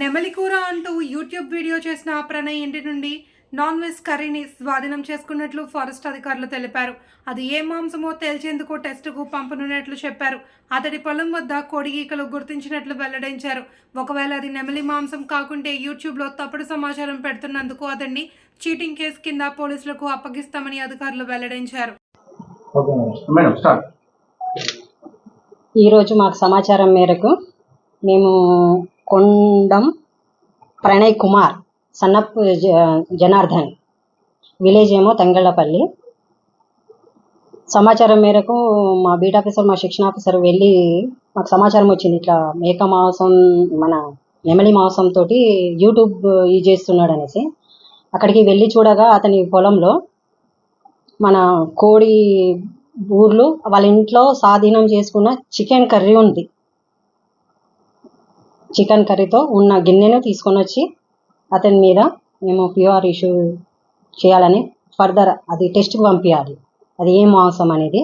నెమలికూర అంటూ YouTube video చేసిన ప్రణయ్ ఇంటి నుండి నాన్ వెజ్ కర్రీని స్వాధీనం చేసుకున్నట్లు ఫారెస్ట్ అధికారులు తెలిపారు. అది ఏ మాంసమో తేల్చేందుకు టెస్టుకు పంపనున్నట్లు చెప్పారు. అతడి పొలం వద్ద కోడి ఈకలు గుర్తించినట్లు వెల్లడించారు. ఒకవేళ అది నెమలి మాంసం కాకుంటే యూట్యూబ్లో తప్పుడు సమాచారం పెడుతున్నందుకు అతన్ని చీటింగ్ కేసు కింద పోలీసులకు అప్పగిస్తామని అధికారులు వెల్లడించారు. ఈరోజు మాకు సమాచారం మేరకు మేము కొండం ప్రణయ్ కుమార్ సన్నప్ జ- జనార్దన్. విలేజ్ ఏమో తంగళ్ళపల్లి. సమాచారం మేరకు మా బీట్ ఆఫీసర్ మా శిక్షణ ఆఫీసర్ వెళ్ళి మాకు సమాచారం వచ్చింది. ఇట్లా మేక మాంసం మన నెమలి మాంసం తోటి యూట్యూబ్ యూజ్ చేస్తున్నాడు అనేసి అక్కడికి వెళ్ళి చూడగా అతని పొలంలో మన కోడి ఊర్లు వాళ్ళ ఇంట్లో స్వాధీనం చేసుకున్న చికెన్ కర్రీ ఉంది. చికెన్ కర్రీతో ఉన్న గిన్నెను తీసుకొని వచ్చి అతని మీద మేము ప్యూఆర్ ఇష్యూ చేయాలని ఫర్దర్ అది టెస్ట్కి పంపించాలి అది ఏ మాంసం అనేది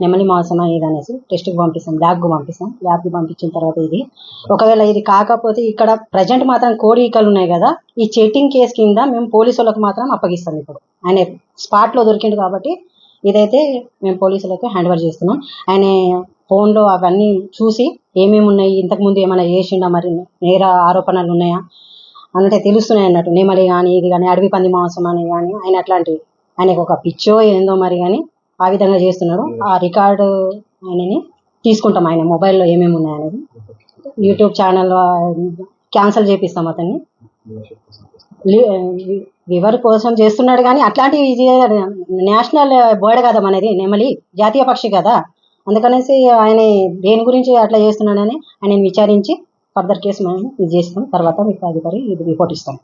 నెమలి మాంసం అనేది అనేసి టెస్ట్కి పంపిస్తాం ల్యాబ్కి పంపిస్తాం. ల్యాబ్కి పంపించిన తర్వాత ఇది. ఒకవేళ ఇది కాకపోతే ఇక్కడ ప్రజెంట్ మాత్రం కోడి ఈకలు ఉన్నాయి కదా ఈ చెట్టింగ్ కేసు కింద మేము పోలీసులకు మాత్రం అప్పగిస్తాం ఇప్పుడు. ఆయన స్పాట్లో దొరికిండు కాబట్టి ఇదైతే మేము పోలీసులకు హ్యాండ్ ఓవర్ చేస్తున్నాం. ఆయన ఫోన్లో అవన్నీ చూసి ఏమేమి ఉన్నాయి ఇంతకుముందు ఏమైనా చేసిండా మరి? నేర ఆరోపణలు ఉన్నాయా? అంటే తెలుస్తున్నాయి అన్నట్టు. నెమలి కానీ ఇది కానీ అడవి పంది మాంసం అని కానీ ఆయన అట్లాంటివి ఆయనకు ఒక పిచ్చో ఏందో మరి కానీ ఆ విధంగా చేస్తున్నాడు. ఆ రికార్డు ఆయనని తీసుకుంటాం ఆయన మొబైల్లో ఏమేమి ఉన్నాయనేది యూట్యూబ్ ఛానల్ క్యాన్సిల్ చేపిస్తాం అతన్ని. వివర్ కోసం చేస్తున్నాడు కానీ అట్లాంటివి ఇది నేషనల్ బర్డ్ కదా మనది నెమలి జాతీయ పక్షి కదా. అందుకనేసి ఆయన దేని గురించి అట్లా చేస్తున్నాడని ఆయన విచారించి ఫర్దర్ కేసు మేము ఇది చేస్తాం. తర్వాత మీకు అధికారి ఇది రిపోర్ట్ ఇస్తాం.